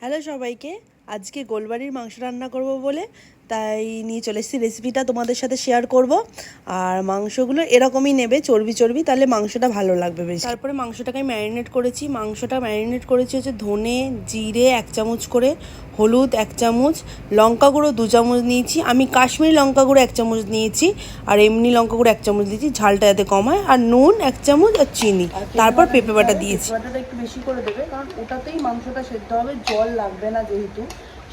Hello সবাইকে আজকে গোলবাড়ির মাংস রান্না করব বলে তাই নিয়ে চলে এসেছি। রেসিপিটা তোমাদের সাথে শেয়ার করব। আর মাংসগুলো এরকমই নেবে চর্বি চর্বি তাহলে মাংসটা ভালো লাগবে বেশি। তারপরে মাংসটাকে আমি ম্যারিনেট করেছি। মাংসটা ম্যারিনেট করেছি হচ্ছে ধনে জিরে এক চামচ করে হলুদ এক চামচ লঙ্কা গুঁড়ো দু চামচ নিয়েছি। আমি কাশ্মীরি লঙ্কা গুঁড়ো এক চামচ নিয়েছি আর এমনি লঙ্কা গুঁড়ো এক চামচ দিয়েছি। ঝালটা যাতে কমায় আর নুন এক চামচ আর চিনি। তারপর পেঁপে বাটা দিয়েছি। বাটাটা একটু বেশি করে দেবে কারণ ওটাতেই মাংসটা সেদ্ধ হবে জল লাগবে না যেহেতু।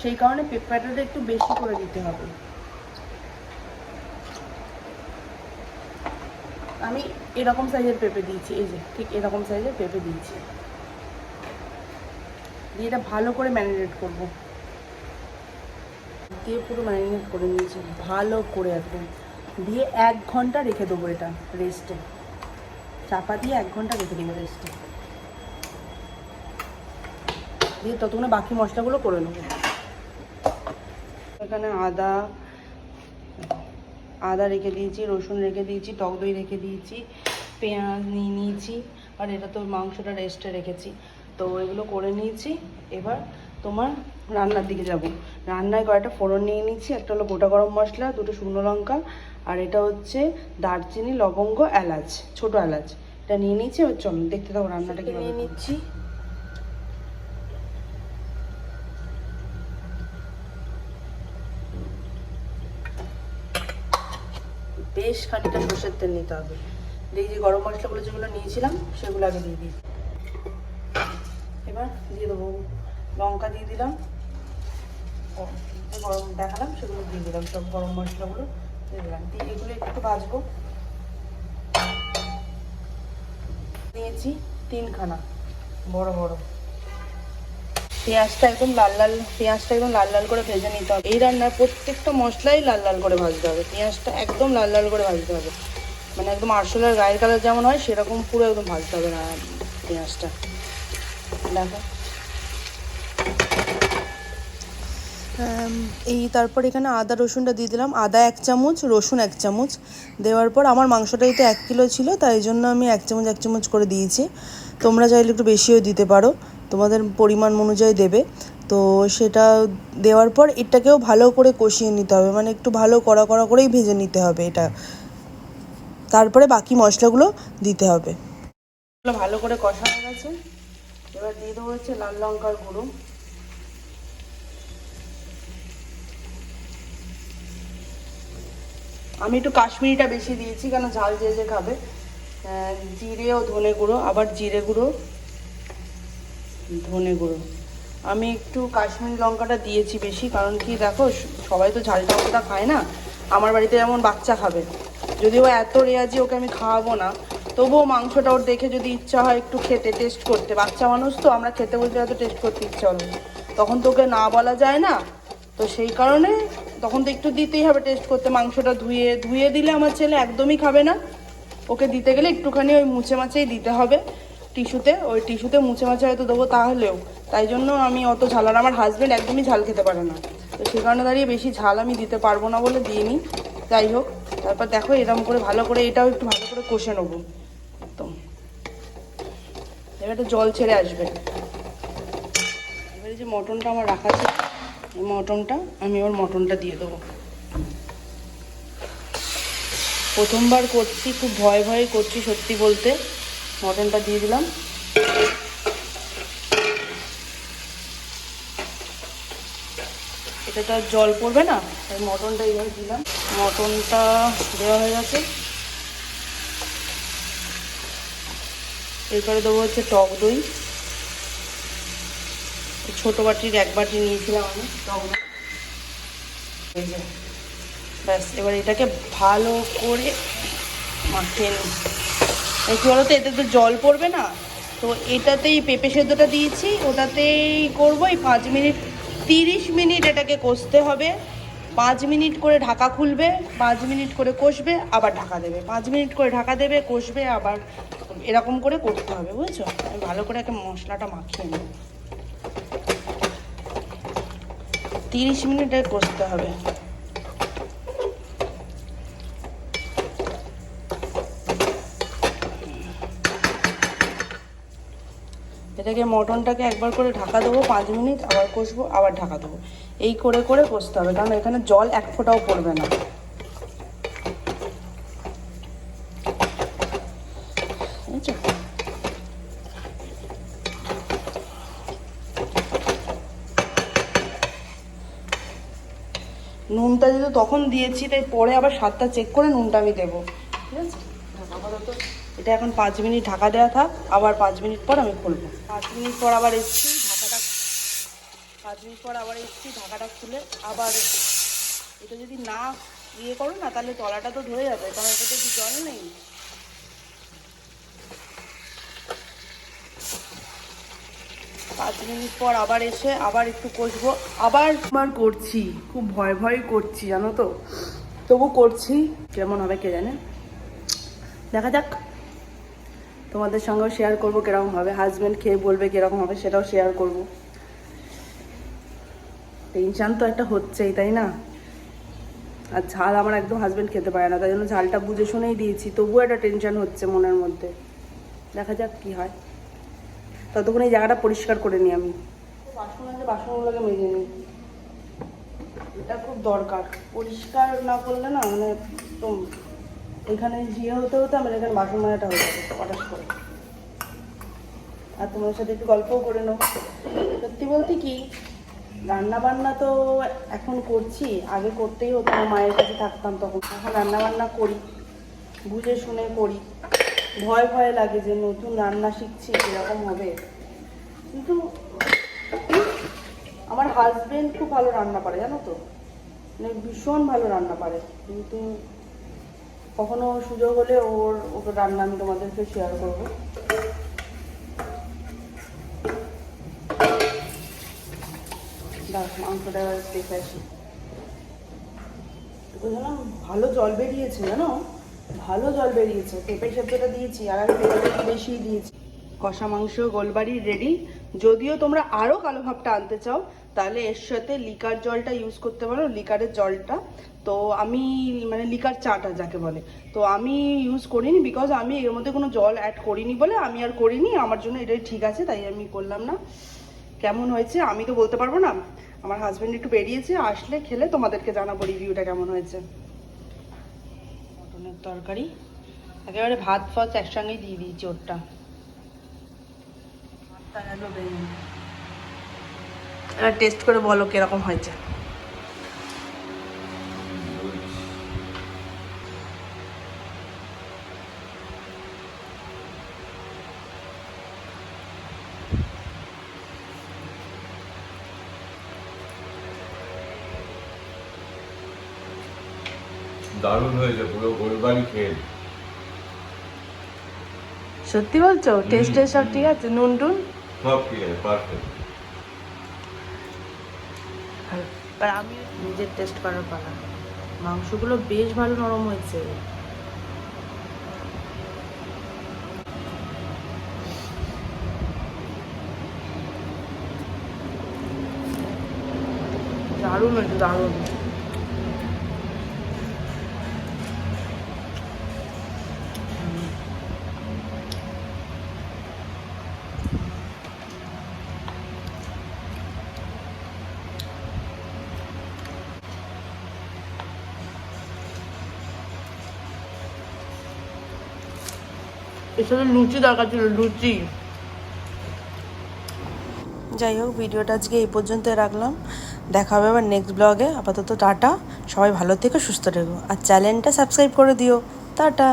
সেই কারণে পেঁপেটাটা একটু বেশি করে দিতে হবে। আমি এরকম সাইজের পেঁপে দিয়েছি, এই যে, ঠিক এরকম সাইজের পেঁপে দিয়েছি। দিয়ে এটা ভালো করে ম্যারিনেট করব। দিয়ে পুরো ম্যারিনেট করে নিয়েছি, ভালো করে একদম। দিয়ে এক ঘণ্টা রেখে দেবো এটা রেস্টে চাপা দিয়ে এক ঘণ্টা রেখে দেবো রেস্টে দিয়ে ততক্ষণে বাকি মশলাগুলো করে নেব। এখানে আদা আদা রেখে দিয়েছি রসুন রেখে দিয়েছি টক দই রেখে দিয়েছি পেঁয়াজ নিয়ে নিয়েছি আর এটা তো মাংসটা রেস্টে রেখেছি। তো এগুলো করে নিয়েছি এবার তোমার রান্নার দিকে যাব। রান্নায় কয়েকটা ফোড়ন নিয়ে নিয়েছি একটা হলো গোটা গরম মশলা দুটো শুকনো লঙ্কা আর এটা হচ্ছে দারচিনি লবঙ্গ এলাচ ছোট এলাচ। এটা নিয়ে নিয়েছি এবার চলো দেখতে থাকো রান্নাটা নিয়ে নিচ্ছি। বেশ খানিকটা সর্ষের তেল নিতে হবে। দিয়ে যে গরম মশলাগুলো যেগুলো নিয়েছিলাম, সেগুলো আগে দিয়ে দিই। এবার দিয়ে দেবো লঙ্কা দিয়ে দিলাম। গরম দেখালাম, সেগুলো দিয়ে দিলাম, সব গরম মশলাগুলো দিয়ে দিলাম। দিয়ে এগুলো একটু ভাজবো। নিয়েছি তিনখানা, বড় বড়। পেঁয়াজটা একদম লাল লাল, পেঁয়াজটা একদম লাল লাল করে ভেজে নিতে হবে। এই রান্নার প্রত্যেকটা মশলাই লাল লাল করে ভাজতে হবে। পেঁয়াজটা একদম লাল লাল করে ভাজতে হবে। মানে একদম আরশোলার গায়ের কালার যেমন হয়, সেরকম পুরো একদম ভাজতে হবে না পেঁয়াজটা। দেখো। এই তারপর এখানে আদা, রসুনটা দিয়ে দিলাম। আদা এক চামচ, রসুন এক চামচ। দেওয়ার পর আমার মাংসটাই তো এক কিলো ছিল, তাই জন্য আমি এক চামচ এক চামচ করে দিয়েছি। তোমরা চাইলে একটু বেশিও দিতে পারো। তোমাদের পরিমাণ অনুযায়ী দেবে। তো সেটা দেওয়ার পর এটাকেও ভালো করে কষিয়ে নিতে হবে। মানে একটু ভালো কড়া কড়া করেই ভেজে নিতে হবে এটা। তারপরে বাকি মশলাগুলো দিতে হবে। ভালো করে কষা হয়ে গেছে। এবার দিয়ে দেবো হচ্ছে লাল লঙ্কার গুঁড়ো। আমি একটু কাশ্মীরিটা বেশি দিয়েছি, কেন ঝাল যে যে খাবে। জিরে ও ধনে গুঁড়ো, আবার জিরে গুঁড়ো। ধনে গুঁড়ো। আমি একটু কাশ্মীরি লঙ্কাটা দিয়েছি বেশি, কারণ কি দেখো, সবাই তো ঝাল টকটা খায় না, আমার বাড়িতে যেমন বাচ্চা খাবে। যদিও এত রেয়াজি ওকে আমি খাওয়াবো না, তবুও মাংসটা ওর দেখে যদি ইচ্ছা হয় একটু খেতে টেস্ট করতে। বাচ্চা মানুষ তো, আমরা খেতে বলতে হয়তো টেস্ট করতে ইচ্ছা হলো তখন তোকে না বলা যায় না, তো সেই কারণে তখন তো একটু দিতেই হবে টেস্ট করতে। মাংসটা ধুয়ে ধুয়ে দিলে আমার ছেলে একদমই খাবে না। ওকে দিতে গেলে একটুখানি ওই মুছে মাছেই দিতে হবে। টিস্যুতে, ওই টিস্যুতে মুছে মাছে হয়তো দেবো তাহলেও। তাই জন্য আমি অত ঝাল, আর আমার হাজব্যান্ড একদমই ঝাল খেতে পারে না। তো সেই কারণে দাঁড়িয়ে বেশি ঝাল আমি দিতে পারব না বলে দিইনি। যাই হোক, তারপর দেখো এরকম করে ভালো করে, এটাও একটু ভালো করে কষে নেব। একদম এবার জল ছেড়ে আসবে। এবারে যে মটনটা আমার রাখা ছিল এই মটনটা, আমি এবার মটনটা দিয়ে দেবো। প্রথমবার করছি, খুব ভয় ভয়ে করছি সত্যি বলতে। মটনটা দিয়ে দিলাম। এটা তো জল পড়বে না, তাই মটনটা এইভাবে দিলাম। মটনটা দেওয়া হয়ে গেছে। এরপরে দেবো হচ্ছে টক দই। ছোটো বাটির এক বাটি নিয়েছিলাম আমি, টক দই। ব্যাস, এবার এটাকে ভালো করে মাখিয়ে নিই। কী বলতো এতে তো জল পড়বে না? তো এটাতেই পেঁপে সেদ্ধটা দিয়েছি, ওটাতেই করব। এই পাঁচ মিনিট, তিরিশ মিনিট এটাকে কষতে হবে। পাঁচ মিনিট করে ঢাকা খুলবে, পাঁচ মিনিট করে কষবে, আবার ঢাকা দেবে। পাঁচ মিনিট করে ঢাকা দেবে, কষবে, আবার এরকম করে করতে হবে, বুঝেছ? আমি ভালো করে একটা মশলাটা মাখিয়ে নেব। তিরিশ মিনিট কষতে হবে। এটাকে মটনটাকে একবার করে ঢাকা দেবো, পাঁচ মিনিট, আবার কষবো, আবার ঢাকা দেবো। এই করে করে কষতে হবে, কারণ এখানে জল এক ফোঁটাও পড়বে না। নুনটা যেহেতু তখন দিয়েছি, তাই পরে আবার স্বাদটা চেক করে নুনটা আমি দেবো। ঠিক আছে? আপাতত এটা এখন পাঁচ মিনিট ঢাকা দেওয়া থাক, আবার পাঁচ মিনিট পর আমি খুলবো। পাঁচ মিনিট পর আবার এসছি ঢাকাটা পাঁচ মিনিট পর আবার এসছি ঢাকাটা খুলে আবার এটা যদি না ইয়ে করো না, তাহলে তলাটা তো ধরে যাবে, কারণ এটাতে কি জল নেই। পাঁচ মিনিট পর আবার এসে আবার একটু কষবো। আবার আবার করছি, খুব ভয় ভয় করছি, জানো তো? তবু করছি, কেমন হবে কে জানে? দেখা যাক। তোমাদের সঙ্গেও শেয়ার করব কীরকম হবে হাজব্যান্ড খেয়ে বলবে কীরকম হবে সেটাও শেয়ার করব। টেনশান তো একটা হচ্ছেই, তাই না? আর ঝাল আমার একদম হাজব্যান্ড খেতে পারে না, তাই জন্য ঝালটা বুঝে শুনেই দিয়েছি, তবুও একটা টেনশান হচ্ছে মনের মধ্যে। দেখা যাক কি হয়। ততক্ষণ এই জায়গাটা পরিষ্কার করে নিই আমি। বাসন আছে, বাসনগুলোকে মেজে নিই। এটা খুব দরকার। পরিষ্কার না করলে না মানে একদম এখানে ঝিয়ে হতে হতে আমার এখানে বাসন মাজাটা হয়ে যাবে হঠাৎ করে। আর তোমার সাথে একটু গল্পও করে নেব। সত্যি বলতে কি রান্না বান্না তো এখন করছি, আগে করতেই হতো মায়ের কাছে থাকতাম তখন। এখন রান্না বান্না করি, বুঝে শুনে করি। ভয় ভয় লাগে যে নতুন রান্না শিখছি, কীরকম হবে। কিন্তু আমার হাজবেন্ড খুব ভালো রান্না পারে জানো তো? মানে ভীষণ ভালো রান্না পারে কিন্তু কখনো সুযোগ হলে ওর ওর রান্না আমি তোমাদেরকে শেয়ার করব। মাংসটা ভালো জল বেরিয়েছে, জানো? ভালো জল বেরিয়েছে। পেঁপে সেদ্ধটা দিয়েছি, আর আমি একটু বেশিই দিয়েছি। কষা মাংস, গোলবাড়ি রেডি যদিও তোমরা আরও কালো ভাবটা আনতে চাও, তাহলে এর সাথে লিকার জলটা ইউজ করতে পারো, লিকারের জলটা। তো আমি মানে লিকার চাটা যাকে বলে। তো আমি ইউজ করিনি বিকজ আমি এর মধ্যে কোনো জল অ্যাড করিনি বলে আমি আর করিনি, আমার জন্য এটাই ঠিক আছে, তাই আমি করলাম না। কেমন হয়েছে আমি তো বলতে পারব না। আমার হাজব্যান্ড একটু বেরিয়েছে, আসলে খেলে তোমাদেরকে জানাব রিভিউটা কেমন হয়েছে। মটনের তরকারি। একেবারে ভাত ফাত একসঙ্গেই দিয়ে দিয়েছি ওরটা। এবার টেস্ট করে বলো কীরকম হয়েছে। দারুণ হয়েছে পুরো গোলবাড়ি খেয়ে। সত্যি বলছো? টেস্টে সব ঠিক আছে? নুন টুন আর আমি নিজের টেস্ট করার পালা। মাংসগুলো বেশ ভালো নরম হয়েছে। দারুণ হয়েছে দারুণ। এর লুচি দরকার ছিল লুচি। যাই হোক, ভিডিওটা আজকে এই পর্যন্ত রাখলাম। দেখা হবে আবার নেক্সট ব্লগে আপাতত টাটা। সবাই ভালো থেকে, সুস্থ থেকো। আর চ্যানেলটা সাবস্ক্রাইব করে দিও। টাটা।